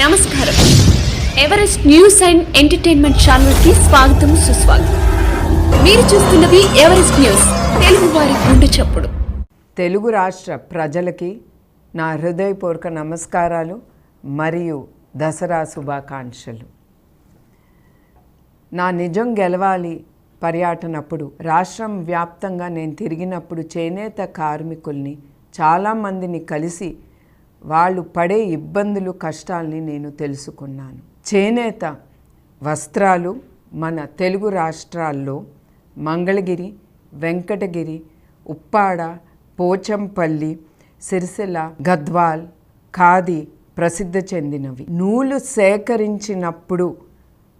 నమస్కారం. Everest news and entertainment ఛానల్కి స్వాగతం సుస్వాగతం. మీరు చూస్తున్నది ఎవరెస్ట్ న్యూస్ తెలుగు వారి గుండె చప్పుడు. తెలుగు రాష్ట్ర ప్రజలకి నా హృదయపూర్వక నమస్కారాలు మరియు దసరా శుభాకాంక్షలు. నా నిజం గెలవాలి పర్యటనప్పుడు రాష్ట్రం వ్యాప్తంగా నేను తిరిగినప్పుడు చేనేత కార్మికుల్ని చాలామందిని కలిసి వాళ్ళు పడే ఇబ్బందులు కష్టాల్ని నేను తెలుసుకున్నాను. చేనేత వస్త్రాలు మన తెలుగు రాష్ట్రాల్లో మంగళగిరి వెంకటగిరి ఉప్పాడ పోచంపల్లి సిరిసిల్ల గద్వాల్ ఖాదీ ప్రసిద్ధి చెందినవి. నూలు సేకరించినప్పుడు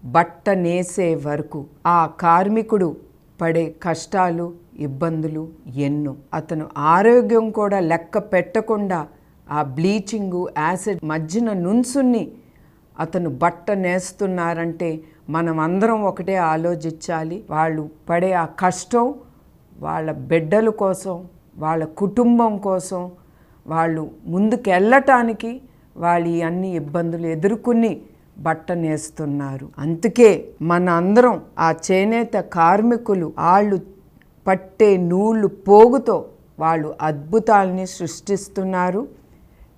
బట్ట నేసే వరకు ఆ కార్మికుడు పడే కష్టాలు ఇబ్బందులు ఎన్నో. అతను ఆరోగ్యం కూడా లెక్క పెట్టకుండా ఆ బ్లీచింగు యాసిడ్ మధ్యన నుంచుని అతను బట్ట నేస్తున్నారంటే మనం అందరం ఒకటే ఆలోచించాలి. వాళ్ళు పడే ఆ కష్టం వాళ్ళ బిడ్డల కోసం వాళ్ళ కుటుంబం కోసం వాళ్ళు ముందుకు వెళ్ళటానికి వాళ్ళు ఈ అన్ని ఇబ్బందులు ఎదుర్కొని బట్ట నేస్తున్నారు. అందుకే మన అందరం ఆ చేనేత కార్మికులు వాళ్ళు పట్టే నూళ్ళు పోగుతో వాళ్ళు అద్భుతాల్ని సృష్టిస్తున్నారు.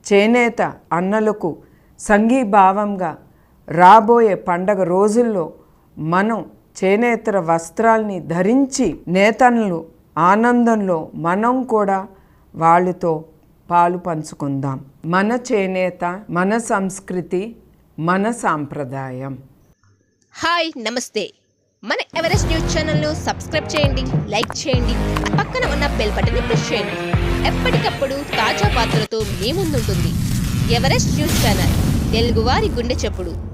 చేనేత అన్నలకు సంఘీభావంగా రాబోయే పండగ రోజుల్లో మనం చేనేతర వస్త్రాల్ని ధరించి నేతన్లు ఆనందంలో మనం కూడా వాళ్ళతో పాలు పంచుకుందాం. మన చేనేత మన సంస్కృతి మన సాంప్రదాయం. హాయ్ నమస్తే. మన ఎవరెస్ట్ న్యూస్ ఛానల్ను సబ్స్క్రైబ్ చేయండి లైక్ చేయండి పక్కన ఉన్న బెల్ బటన్ని ప్రెస్ చేయండి. ఎప్పటికప్పుడు తాజా వార్తలతో మీ ముందుంటుంది. ఎవరెస్ట్ న్యూస్ ఛానల్ తెలుగువారి గుండె చెప్పుడు.